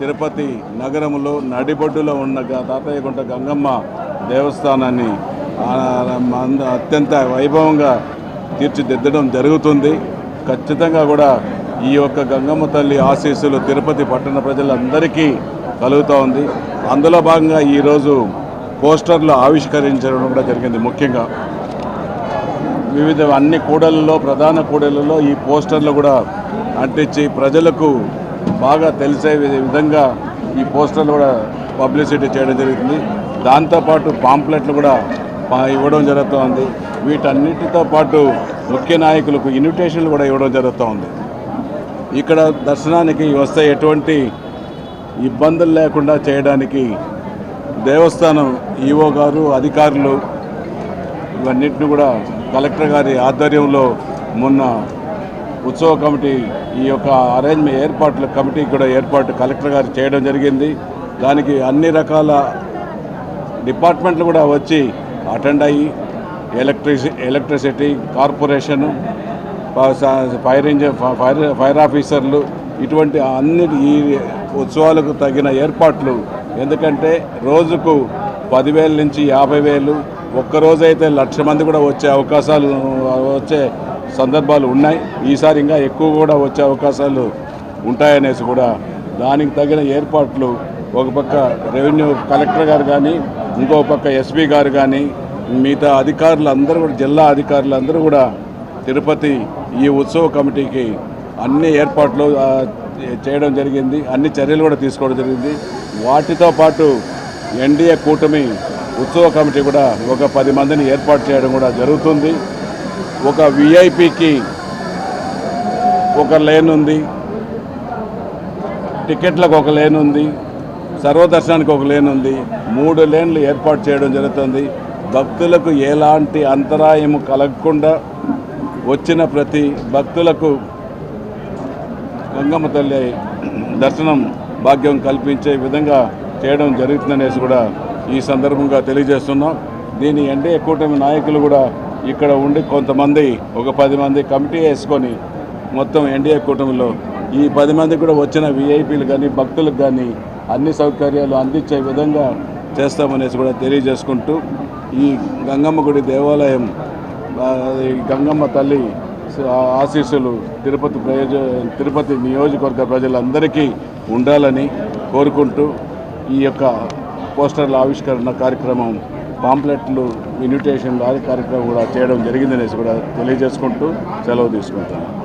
తిరుపతి నగరంలో నడిబొడ్డులో ఉన్న గ- తాతయ్యగుంట గంగమ్మ దేవస్థానాన్ని అత్యంత వైభవంగా తీర్చిదిద్దడం జరుగుతుంది. ఖచ్చితంగా కూడా ఈ యొక్క గంగమ్మ తల్లి ఆశీస్సులు తిరుపతి పట్టణ ప్రజలందరికీ కలుగుతూ ఉంది. అందులో భాగంగా ఈరోజు పోస్టర్లు ఆవిష్కరించడం కూడా జరిగింది ముఖ్యంగా. వివిధ అన్ని కూడలలో ప్రధాన కూడలలో ఈ పోస్టర్లు కూడా అంటించి ప్రజలకు బాగా తెలిసే విధంగా ఈ పోస్టర్లు కూడా పబ్లిసిటీ చేయడం జరుగుతుంది. దాంతోపాటు పాంప్లెట్లు కూడా ఇవ్వడం జరుగుతోంది. వీటన్నిటితో పాటు ముఖ్య నాయకులకు ఇన్విటేషన్లు కూడా ఇవ్వడం జరుగుతుంది. ఇక్కడ దర్శనానికి వస్తే ఎటువంటి ఇబ్బందులు లేకుండా చేయడానికి దేవస్థానం ఈఓ గారు అధికారులు ఇవన్నిటిని కూడా కలెక్టర్ గారి ఆధ్వర్యంలో మొన్న ఉత్సవ కమిటీ ఈ యొక్క అరేంజ్మెంట్ ఏర్పాట్ల కమిటీ కూడా ఏర్పాటు కలెక్టర్ గారు చేయడం జరిగింది. దానికి అన్ని రకాల డిపార్ట్మెంట్లు కూడా వచ్చి అటెండ్ అయ్యి electricity electricity corporation fire engine fire fire ఆఫీసర్లు ఇటువంటి అన్ని ఈ ఉత్సవాలకు తగిన ఏర్పాట్లు. ఎందుకంటే రోజుకు పదివేల నుంచి యాభై వేలు ఒక్కరోజైతే లక్ష మంది కూడా వచ్చే అవకాశాలు వచ్చే సందర్భాలు ఉన్నాయి. ఈసారి ఇంకా ఎక్కువ కూడా వచ్చే అవకాశాలు ఉంటాయనేసి కూడా దానికి తగిన ఏర్పాట్లు ఒక పక్క రెవెన్యూ కలెక్టర్ గారు కానీ ఇంకో పక్క ఎస్పీ గారు కానీ మిగతా అధికారులు అందరూ కూడా జిల్లా అధికారులు అందరూ కూడా తిరుపతి ఈ ఉత్సవ కమిటీకి అన్ని ఏర్పాట్లు చేయడం జరిగింది. అన్ని చర్యలు కూడా తీసుకోవడం జరిగింది. వాటితో పాటు ఎన్డీఏ కూటమి ఉత్సవ కమిటీ కూడా ఒక పది మందిని ఏర్పాటు చేయడం కూడా జరుగుతుంది. ఒక విఐపికి ఒక లేన్ ఉంది. టికెట్లకు ఒక లేన్ ఉంది. సర్వదర్శనానికి ఒక లేన్ ఉంది. మూడు లేన్లు ఏర్పాటు చేయడం జరుగుతుంది. భక్తులకు ఎలాంటి అంతరాయం కలగకుండా వచ్చిన ప్రతి భక్తులకు గంగమ్మ తల్లి దర్శనం భాగ్యం కల్పించే విధంగా చేయడం జరుగుతుందనేసి కూడా ఈ సందర్భంగా తెలియజేస్తున్నాం. దీని ఎన్డీఏ కూటమి నాయకులు కూడా ఇక్కడ ఉండి కొంతమంది ఒక పది మంది కమిటీ వేసుకొని మొత్తం ఎన్డీఏ కూటమిలో ఈ పది మంది కూడా వచ్చిన విఐపీలు కానీ భక్తులకు కానీ అన్ని సౌకర్యాలు అందించే విధంగా చేస్తామనేసి కూడా తెలియజేసుకుంటూ ఈ గంగమ్మ గుడి దేవాలయం గంగమ్మ తల్లి ఆశీస్సులు తిరుపతి ప్రయోజ తిరుపతి నియోజకవర్గ ప్రజలందరికీ ఉండాలని కోరుకుంటూ ఈ యొక్క పోస్టర్ల ఆవిష్కరణ కార్యక్రమం పాంప్లెట్లు ఇన్విటేషన్లు లారీ కార్యక్రమం కూడా చేయడం జరిగిందనేసి కూడా తెలియజేసుకుంటూ సెలవు తీసుకుంటాను